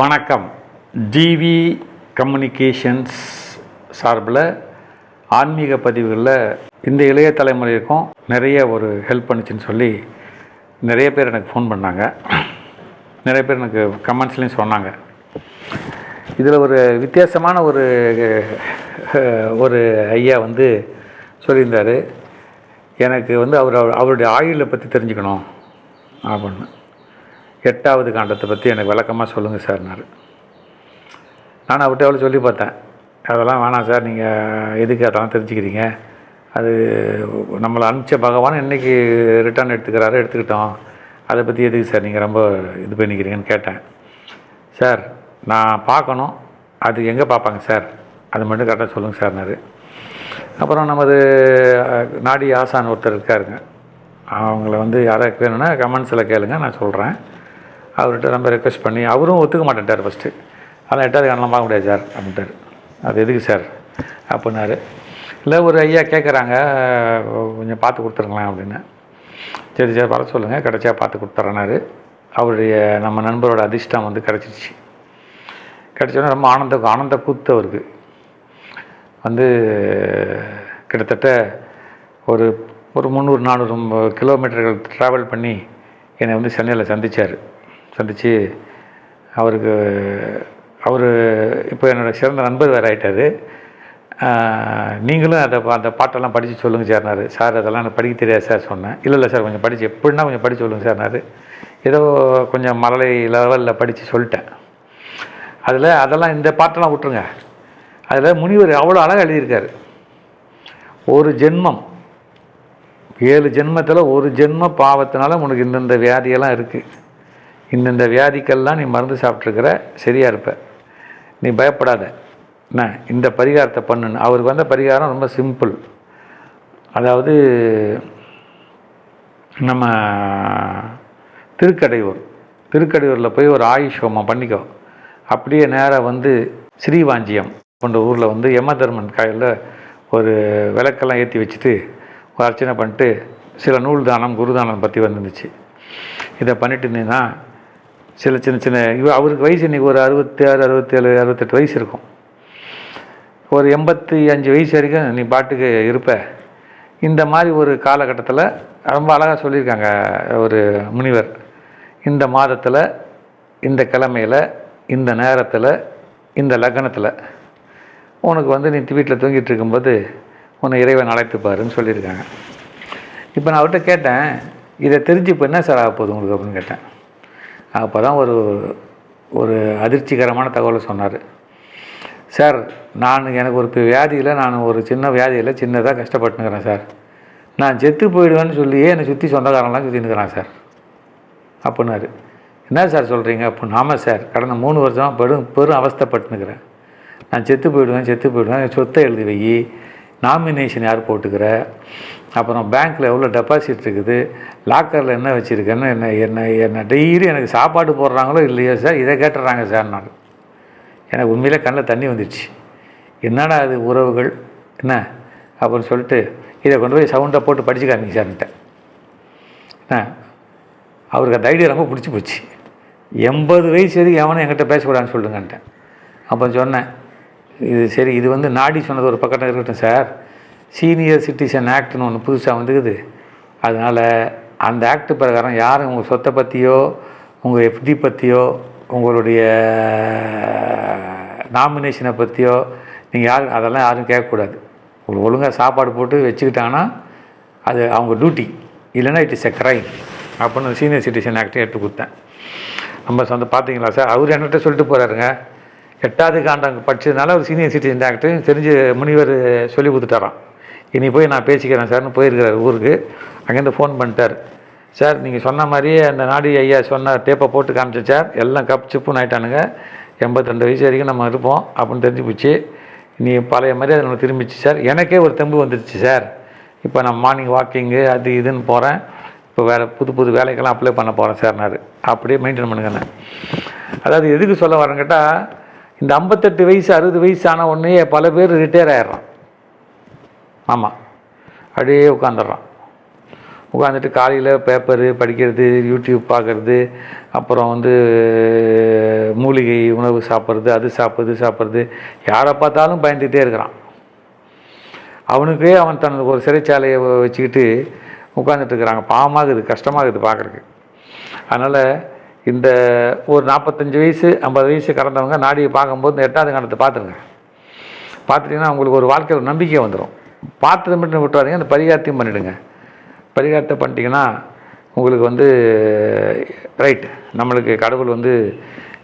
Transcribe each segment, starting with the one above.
வணக்கம். TV communications சார்பில் ஆன்மீக பதிவுகளில் இந்த இளைய தலைமுறைக்கும் நிறைய ஒரு ஹெல்ப் பண்ணுச்சுன்னு சொல்லி நிறைய பேர் எனக்கு ஃபோன் பண்ணாங்க. நிறைய பேர் எனக்கு கமெண்ட்ஸ்லேயும் சொன்னாங்க. இதில் ஒரு வித்தியாசமான ஒரு ஒரு ஐயா வந்து சொல்லியிருந்தார். எனக்கு வந்து அவர் அவருடைய ஆயுளை பற்றி தெரிஞ்சுக்கணும் அப்படின்னு. எட்டாவது காண்டத்தை பற்றி எனக்கு விளக்கமாக சொல்லுங்கள் சார்னார் நான். அவர்கிட்ட எவ்வளோ சொல்லி பார்த்தேன். அதெல்லாம் வேணாம் சார் நீங்கள் எதுக்கு அதெல்லாம் தெரிஞ்சுக்கிறீங்க? அது நம்மளை அனுப்பிச்ச பகவான் இன்றைக்கி ரிட்டர்ன் எடுத்துக்கிறாரோ எடுத்துக்கிட்டோம். அதை பற்றி எதுக்கு சார் நீங்கள் ரொம்ப இது பண்ணிக்கிறீங்கன்னு கேட்டேன். சார் நான் பார்க்கணும். அது எங்கே பார்ப்பாங்க சார்? அது மட்டும் கரெக்டாக சொல்லுங்கள் சார்னாரு அப்புறம் நமது நாடி ஆசான் ஒருத்தர் இருக்காருங்க. அவங்கள வந்து யாராவது வேணும்னா கமெண்ட்ஸில் கேளுங்க நான் சொல்கிறேன் அவர்கிட்ட ரொம்ப ரெக்வஸ்ட் பண்ணி அவரும் ஒத்துக்க மாட்டேன்ட்டார் ஃபஸ்ட்டு அதெல்லாம் எட்டாவது காணலாம் பார்க்க முடியாது சார் அப்படின்ட்டார். அது எதுக்கு சார்? அப்படின்னாரு. இல்லை ஒரு ஐயா கேட்குறாங்க கொஞ்சம் பார்த்து கொடுத்துருங்களேன் அப்படின்னு. சரி சார் வர சொல்லுங்கள் கிடச்சா பார்த்து கொடுத்துட்றேனாரு அவருடைய நம்ம நண்பரோட அதிர்ஷ்டம் வந்து கிடச்சிருச்சு. கிடச்சோன்னே ரொம்ப ஆனந்த ஆனந்த கூத்து அவருக்கு. வந்து கிட்டத்தட்ட ஒரு ஒரு முந்நூறு நானூறு கிலோமீட்டர்கள் ட்ராவல் பண்ணி என்னை வந்து சென்னையில் சந்திச்சார். சொல்லிச்சு அவருக்கு அவர் இப்போ என்னோட சிறந்த நண்பர் வேறு ஆகிட்டார் நீங்களும் அதை அந்த பாட்டெல்லாம் படித்து சொல்லுங்கள் சார்னாரு சார் அதெல்லாம் எனக்கு படிக்க தெரியாது சார் சொன்னேன். இல்லை இல்லை சார் கொஞ்சம் படித்து எப்படின்னா கொஞ்சம் படித்து சொல்லுங்கள் சார்னாரு ஏதோ கொஞ்சம் மழலை லெவலில் படித்து சொல்லிட்டேன். அதில் அதெல்லாம் இந்த பாட்டெல்லாம் விட்ருங்க அதில் முனிவர் அவ்வளோ அழகாக எழுதியிருக்காரு. ஒரு ஜென்மம் ஏழு ஜென்மத்தில் ஒரு ஜென்ம பாவத்தினால உனக்கு இந்தந்த வியாதியெல்லாம் இருக்குது இந்தந்த வியாதிக்கெல்லாம் நீ மருந்து சாப்பிட்ருக்கிற சரியாக இருப்ப. நீ பயப்படாத. என்ன? இந்த பரிகாரத்தை பண்ணுன்னு. அவருக்கு வந்த பரிகாரம் ரொம்ப சிம்பிள். அதாவது நம்ம திருக்கடையூர். திருக்கடையூரில் போய் ஒரு ஆயுஷ் ஹோமம் பண்ணிக்கோ. அப்படியே நேராக வந்து ஸ்ரீவாஞ்சியம் போன்ற ஊரில் வந்து யமதர்மன் காயில் ஒரு விளக்கெல்லாம் ஏற்றி வச்சுட்டு ஒரு அர்ச்சனை பண்ணிட்டு சில நூல் தானம் குருதானம் பற்றி வந்துருந்துச்சு. இதை பண்ணிட்டு இருந்தீங்கன்னா சில சின்ன சின்ன இவ அவருக்கு வயசு இன்றைக்கி ஒரு அறுபத்தி ஆறு அறுபத்தேழு அறுபத்தெட்டு வயசு இருக்கும். ஒரு எண்பத்தி அஞ்சு வயசு வரைக்கும் நீ பாட்டுக்கு இருப்ப. இந்த மாதிரி ஒரு காலகட்டத்தில் ரொம்ப அழகாக சொல்லியிருக்காங்க ஒரு முனிவர். இந்த மாதத்தில் இந்த கிழமையில் இந்த நேரத்தில் இந்த லக்னத்தில். உனக்கு வந்து நீ வீட்டில் தூங்கிட்டு இருக்கும்போது உன்னை இறைவன் அழைத்துப்பாருன்னு சொல்லியிருக்காங்க. இப்போ நான் அவர்கிட்ட கேட்டேன் இதை தெரிஞ்சு இப்போ என்ன சார் ஆக போகுது உங்களுக்கு அப்படின்னு கேட்டேன். அப்போ தான் ஒரு ஒரு அதிர்ச்சிகரமான தகவலை சொன்னார். சார் நான் எனக்கு ஒரு வியாதியில் நான் ஒரு சின்ன வியாதியில் சின்னதாக கஷ்டப்பட்டுனுக்கிறேன் சார். நான் செத்து போயிடுவேன்னு சொல்லியே என்னை சுற்றி சொந்தக்காரங்களாம் சுற்றி நிற்கிறான் சார். அப்படின்னாரு. என்ன சார் சொல்கிறீங்க அப்படின்னு ஆமாம் சார் கடந்த மூணு வருஷமாக பெரும் பெரும் அவஸ்தப்பட்டுனுக்கிறேன். நான் செத்து போயிடுவேன் செத்து போயிடுவேன் என் சொத்தை எழுதி வை. நாமினேஷன் யார் போட்டுக்கிற? அப்புறம் பேங்க்கில் எவ்வளோ டெபாசிட் இருக்குது? லாக்கரில் என்ன வச்சுருக்கேன்னு என்ன என்ன என்ன டெய்லி எனக்கு சாப்பாடு போடுறாங்களோ இல்லையோ சார் இதை கேட்டுறாங்க சார் நான் எனக்கு உண்மையில் கண்ணில் தண்ணி வந்துடுச்சு. என்னடா அது உறவுகள்? என்ன? அப்படின்னு சொல்லிட்டு இதை கொண்டு போய் சவுண்டை போட்டு படித்து காமிங்க சார்ன்ட்டேன் என்ன? அவருக்கு அந்த ஐடியா ரொம்ப பிடிச்சி போச்சு. எண்பது வயசு வரைக்கும் எவனும் என்கிட்ட பேசக்கூடாதுன்னு சொல்லுங்கன்ட்டேன் அப்போ சொன்னேன் இது சரி இது வந்து நாடி சொன்னது ஒரு பக்கத்தில் இருக்கட்டும் சார். சீனியர் சிட்டிசன் ஆக்ட்னு ஒன்று புதுசாக வந்துக்குது. அதனால் அந்த ஆக்ட் பிரகாரம் யாரும் உங்கள் சொத்தை பற்றியோ உங்கள் எஃப்டி பற்றியோ உங்களுடைய நாமினேஷனை பற்றியோ நீங்கள் யாரும் அதெல்லாம் யாரும் கேட்கக்கூடாது. ஒரு ஒழுங்காக சாப்பாடு போட்டு வச்சுக்கிட்டாங்கன்னா அது அவங்க டியூட்டி இல்லைன்னா இட் இஸ் எ க்ரைம் அப்படின்னு சீனியர் சிட்டிசன் ஆக்டை எடுத்து கொடுத்தேன். நம்ம சொந்த பார்த்தீங்களா சார்? அவர் என்கிட்ட சொல்லிட்டு போகிறாருங்க எட்டாவது காண்டம் படிச்சதுனால ஒரு சீனியர் சிட்டிசன் டாக்டர் தெரிஞ்சு முனிவர் சொல்லி கொடுத்துட்டாராம். இனி போய் நான் பேசிக்கிறேன் சார்னு போயிருக்கிறார் ஊருக்கு. அங்கேருந்து ஃபோன் பண்ணிட்டார். சார் நீங்கள் சொன்ன மாதிரியே அந்த நாடி ஐயா சொன்ன டேப்பை போட்டு காமிச்சேன் சார். எல்லாம் கப் சிப்புன்னு ஆயிட்டானுங்க. எண்பத்திரெண்டு வயசு வரைக்கும் நம்ம இருப்போம் அப்படின்னு தெரிஞ்சு போச்சு. நீ பழைய மாதிரி அது நம்ம திரும்பிச்சு சார். எனக்கே ஒரு தெம்பு வந்துடுச்சு சார். இப்போ நான் மார்னிங் வாக்கிங்கு அது இதுன்னு போகிறேன் இப்போ வேறு புது புது வேலைக்கெல்லாம் அப்ளை பண்ண போகிறேன் சார்னாரு அப்படியே மெயின்டைன் பண்ணுங்கண்ணே அதாவது எதுக்கு சொல்ல வரேன் கேட்டால் இந்த ஐம்பத்தெட்டு வயசு அறுபது வயசு ஆன உடனே பல பேர் ரிட்டையர் ஆயிடுறான். ஆமாம் அப்படியே உட்காந்துடுறான் உட்காந்துட்டு காலையில் பேப்பரு படிக்கிறது யூடியூப் பார்க்குறது அப்புறம் வந்து மூலிகை உணவு சாப்பிட்றது அது சாப்பிட்றது சாப்பிட்றது யாரை பார்த்தாலும் பயந்துகிட்டே இருக்கிறான். அவனுக்கே அவன் தனது ஒரு சிறைச்சாலையை வச்சுக்கிட்டு உட்காந்துட்டு இருக்கிறாங்க. பாவமாகுது கஷ்டமாகுது பார்க்குறக்கு அதனால் இந்த ஒரு நாற்பத்தஞ்சு வயசு ஐம்பது வயசு கடந்தவங்க நாடியை பார்க்கும்போது இந்த எட்டாவது காலத்தை பார்த்துருங்க. பார்த்துட்டிங்கன்னா உங்களுக்கு ஒரு வாழ்க்கையில் ஒரு நம்பிக்கை வந்துடும் பார்த்தது மட்டும் விட்டுறாதீங்க அந்த பரிகாரத்தையும் பண்ணிவிடுங்க பரிகாரத்தை பண்ணிட்டீங்கன்னா உங்களுக்கு வந்து ரைட் நம்மளுக்கு கடவுள் வந்து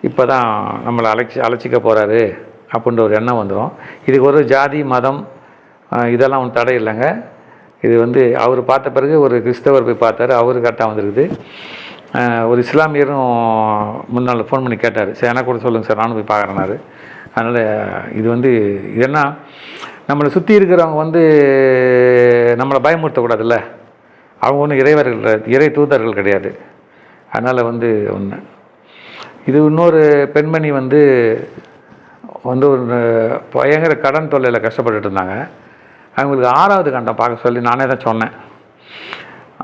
இப்போ தான் நம்மளை அழைச்சி அழைச்சிக்க போகிறாரு அப்படின்ற ஒரு எண்ணம் வந்துடும் இதுக்கு ஒரு ஜாதி மதம் இதெல்லாம் ஒன்றும் தடை இல்லைங்க. இது வந்து அவர் பார்த்த பிறகு ஒரு கிறிஸ்தவர் போய் பார்த்தாரு அவரு கரெக்டாக வந்திருக்குது. ஒரு இஸ்லாமியரும் முன்னால் ஃபோன் பண்ணி கேட்டார். சரி எனக்கு கூட சொல்லுங்கள் சார் நானும் போய் பார்க்குறேனாரு அதனால் இது வந்து இது என்ன நம்மளை சுற்றி இருக்கிறவங்க வந்து நம்மளை பயமுறுத்தக்கூடாதுல்ல? அவங்க ஒன்றும் இறைவர்கள் இறை தூதர்கள் கிடையாது. அதனால் வந்து ஒன்று இது இன்னொரு பெண்மணி வந்து வந்து ஒரு பயங்கர கடன் தொல்லையில் கஷ்டப்பட்டுட்டு இருந்தாங்க. அவங்களுக்கு ஆறாவது கண்டம் பார்க்க சொல்லி நானே தான் சொன்னேன்.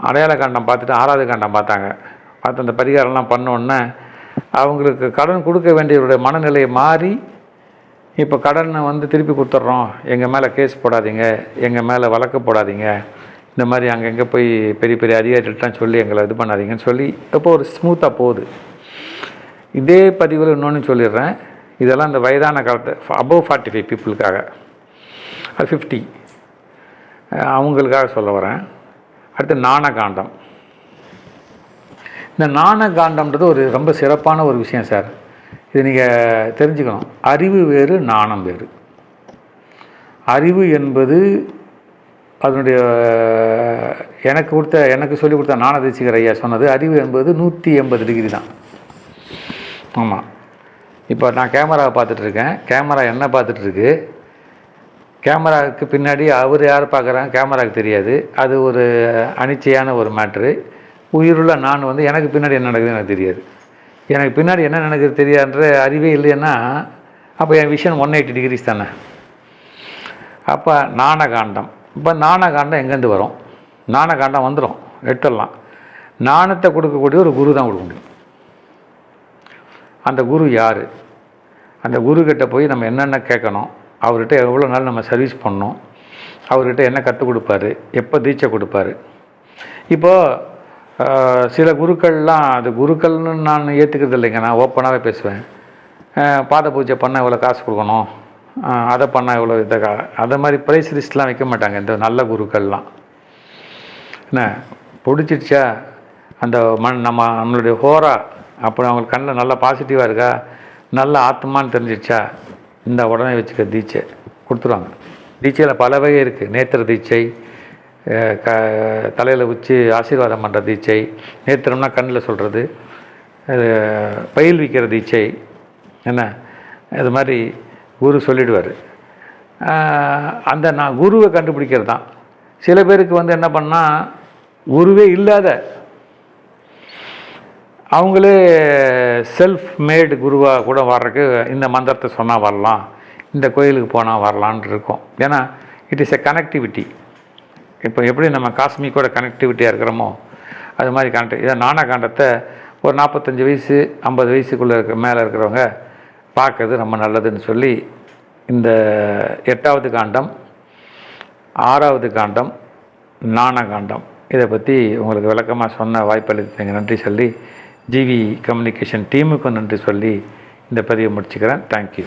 அடையாள கண்டம் பார்த்துட்டு ஆறாவது கண்டம் பார்த்தாங்க. பார்த்து அந்த பரிகாரம்லாம் பண்ணோன்னே அவங்களுக்கு கடன் கொடுக்க வேண்டியவருடைய மனநிலையை மாறி இப்போ கடனை வந்து திருப்பி கொடுத்துட்றோம். எங்கள் மேலே கேஸ் போடாதீங்க. எங்கள் மேலே வழக்கு போடாதீங்க. இந்த மாதிரி அங்கங்கே போய் பெரிய பெரிய அதிகாரிகள்ட்டாம் சொல்லி எங்களை இது பண்ணாதீங்கன்னு சொல்லி இப்போ ஒரு ஸ்மூத்தாக போகுது. இதே பதிவில் இன்னொன்று சொல்லிடுறேன். இதெல்லாம் இந்த வயதான காலத்து அபவ் ஃபார்ட்டி ஃபைவ் பீப்புளுக்காக அது ஃபிஃப்டி அவங்களுக்காக சொல்ல வரேன். அடுத்து நாணகாண்டம் இந்த நாணகாண்டம்ன்றது ஒரு ரொம்ப சிறப்பான ஒரு விஷயம் சார். இது நீங்கள் தெரிஞ்சுக்கணும். அறிவு வேறு நாணம் வேறு. அறிவு என்பது அதனுடைய எனக்கு கொடுத்த எனக்கு சொல்லிக் கொடுத்த ஞானதேசிகர் ஐயா சொன்னது அறிவு என்பது நூற்றி எண்பது டிகிரி தான். ஆமாம் இப்போ நான் கேமராவை பார்த்துட்ருக்கேன் கேமரா என்ன பார்த்துட்ருக்கு கேமராவுக்கு பின்னாடி அவர் யார் பார்க்குறாங்க? கேமராவுக்கு தெரியாது. அது ஒரு அனிச்சையான ஒரு மேட்ரு. உயிருள்ள நான் வந்து எனக்கு பின்னாடி என்ன நடக்குதுன்னு எனக்கு தெரியாது. எனக்கு பின்னாடி என்ன நடக்குது தெரியாதுன்ற அறிவே இல்லைன்னா அப்போ என் விஷன் ஒன் எயிட்டி டிகிரிஸ் தானே. அப்போ நாணகாண்டம். இப்போ நாணகாண்டம் எங்கேருந்து வரும்? நாணகாண்டம் வந்துடும் எட்டெல்லாம். நாணத்தை கொடுக்கக்கூடிய ஒரு குரு தான் கொடுக்க முடியும். அந்த குரு யார்? அந்த குரு போய் நம்ம என்னென்ன கேட்கணும்? அவர்கிட்ட எவ்வளோ நாள் நம்ம சர்வீஸ் பண்ணணும்? அவர்கிட்ட என்ன கற்றுக் கொடுப்பாரு? எப்போ தீட்சை கொடுப்பாரு? இப்போது சில குருக்கள்லாம் அது குருக்கள்னு நான் ஏற்றுக்கிறது இல்லைங்க. நான் ஓப்பனாகவே பேசுவேன். பாத பூஜை பண்ணால் இவ்வளோ காசு கொடுக்கணும். அதை பண்ணால் இவ்வளோ இதை கா அதை மாதிரி ப்ரைஸ் லிஸ்ட்லாம் வைக்க மாட்டாங்க. இந்த நல்ல குருக்கள்லாம். என்ன பிடிச்சிடுச்சா அந்த மண் நம்ம நம்மளுடைய ஹோரா அப்புறம் அவங்களுக்கு கண்ணில் நல்லா பாசிட்டிவாக இருக்கா? நல்ல ஆத்மான்னு தெரிஞ்சிடுச்சா இந்த உடனே வச்சுக்க தீட்சை. கொடுத்துருவாங்க. தீட்சையில் பல வகை இருக்குது நேத்திர தீட்சை க தலையில் வச்சு ஆசீர்வாதம் பண்ணுற தீட்சை. நேத்திரம்னா கண்ணில் சொல்கிறது பயில் விற்கிற தீட்சை. என்ன? இது மாதிரி குரு சொல்லிடுவார். அந்த நான் குருவை கண்டுபிடிக்கிறது தான் சில பேருக்கு வந்து என்ன பண்ணால் குருவே இல்லாத அவங்களே செல்ஃப் மேடு குருவாக கூட வர்றதுக்கு இந்த மந்திரத்தை சொன்னால் வரலாம் இந்த கோயிலுக்கு போனால் வரலான் இருக்கும். ஏன்னா இட் இஸ் எ கனெக்டிவிட்டி இப்போ எப்படி நம்ம காஸ்மிக்கோட கனெக்டிவிட்டியாக இருக்கிறோமோ அது மாதிரி கனெக்ட் இதை நாணகாண்டத்தை ஒரு நாற்பத்தஞ்சு வயசு ஐம்பது வயசுக்குள்ளே இருக்க மேலே இருக்கிறவங்க பார்க்கறது ரொம்ப நல்லதுன்னு சொல்லி இந்த எட்டாவது காண்டம் ஆறாவது காண்டம் நாணகாண்டம் இதை பற்றி உங்களுக்கு விளக்கமாக சொன்ன வாய்ப்பளித்தீங்க நன்றி சொல்லி ஜிவி கம்யூனிகேஷன் டீமுக்கும் நன்றி சொல்லி இந்த பதிவை முடிச்சுக்கிறேன். தேங்க்யூ